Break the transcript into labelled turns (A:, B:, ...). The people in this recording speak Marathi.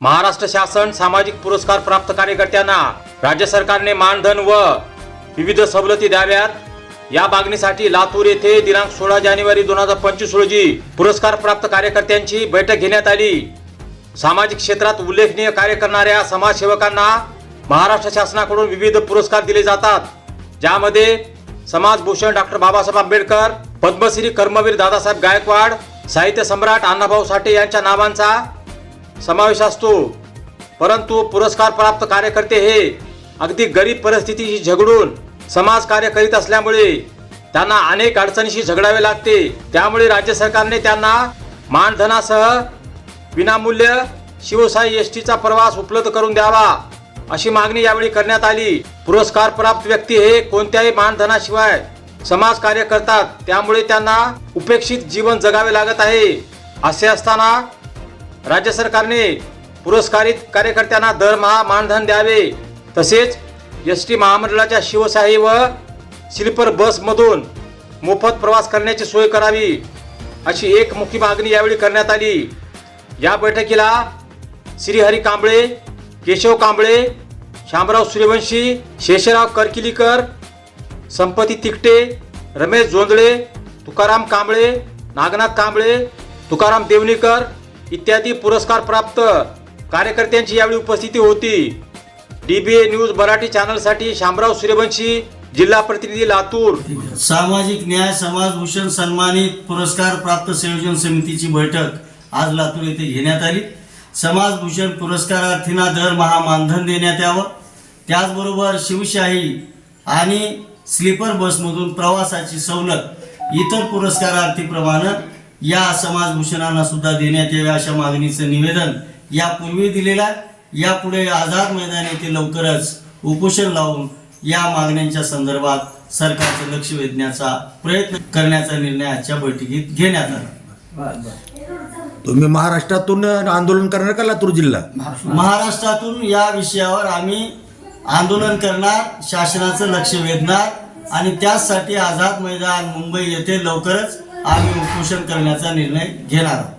A: महाराष्ट्र शासन सामाजिक पुरस्कार प्राप्त कार्यकर्त्यांना राज्य सरकारने मानधन व विविध सवलती द्याव्यात. या मागणीसाठी लातूर येथे दिनांक सोळा जानेवारी दोन हजार पंचवीस रोजी पुरस्कार प्राप्त कार्यकर्त्यांची बैठक घेण्यात आली. सामाजिक क्षेत्रात उल्लेखनीय कार्य करणाऱ्या समाजसेवकांना महाराष्ट्र शासनाकडून विविध पुरस्कार दिले जातात. ज्यामध्ये समाजभूषण डॉक्टर बाबासाहेब आंबेडकर पद्मश्री कर्मवीर दादासाहेब गायकवाड साहित्य सम्राट अण्णाभाऊ साठे यांच्या नावांचा समावेश असतो. परंतु पुरस्कार प्राप्त कार्यकर्ते हे अगदी गरीब परिस्थितीशी झगडून समाज कार्य करीत असल्यामुळे त्यांना अनेक अडचणीशी झगडावे लागते. त्यामुळे राज्य सरकारने त्यांना मानधनासह विनामूल्य शिवसाई एस टीचा प्रवास उपलब्ध करून द्यावा अशी मागणी यावेळी करण्यात आली. पुरस्कार प्राप्त व्यक्ती हे कोणत्याही मानधनाशिवाय समाज कार्य करतात. त्यामुळे त्यांना उपेक्षित जीवन जगावे लागत आहे. असे असताना राज्य सरकारने पुरस्कारित कार्यकर्त्यांना दरमहा मानधन द्यावे. तसेच एस टी महामंडळाच्या शिवशाही व स्लीपर बसमधून मोफत प्रवास करण्याची सोय करावी अशी एक मुख्य मागणी यावेळी करण्यात आली. या बैठकीला श्रीहरी कांबळे केशव कांबळे शामराव सूर्यवंशी शेषराव करकिलीकर संपती तिकटे रमेश जोंधळे तुकाराम कांबळे नागनाथ कांबळे तुकाराम देवणीकर इत्यादी पुरस्कार प्राप्त कार्यकर्त्यांची यावेळी उपस्थिती होती. डीबीए न्यूज मराठी चॅनलसाठी शामराव सूर्यवंशी जिल्हा प्रतिनिधी लातूर.
B: सामाजिक न्याय समाजभूषण सन्मानित पुरस्कार प्राप्त संयोजन समितीची बैठक आज लातूर येथे घेण्यात आली. समाजभूषण पुरस्कारार्थींना दरमहा मानधन देण्यात यावं. त्याचबरोबर शिवशाही आणि स्लीपर बसमधून प्रवासाची सवलत इतर पुरस्कारार्थीप्रमाणे या समाजभूषणांना सुद्धा देण्यात यावे अशा मागणीचं निवेदन यापूर्वी दिलेलं आहे. यापुढे आझाद मैदान येथे लवकरच उपोषण लावून या मागण्यांच्या संदर्भात सरकारचं लक्ष वेधण्याचा प्रयत्न करण्याचा निर्णय आजच्या बैठकीत घेण्यात आला.
C: तुम्ही महाराष्ट्रातून आंदोलन करणार का लातूर जिल्हा?
B: महाराष्ट्रातून या विषयावर आम्ही आंदोलन करणार शासनाचं लक्ष वेधणार आणि त्याचसाठी आझाद मैदान मुंबई येथे लवकरच आम्ही उपोषण करण्याचा निर्णय घेणार आहोत.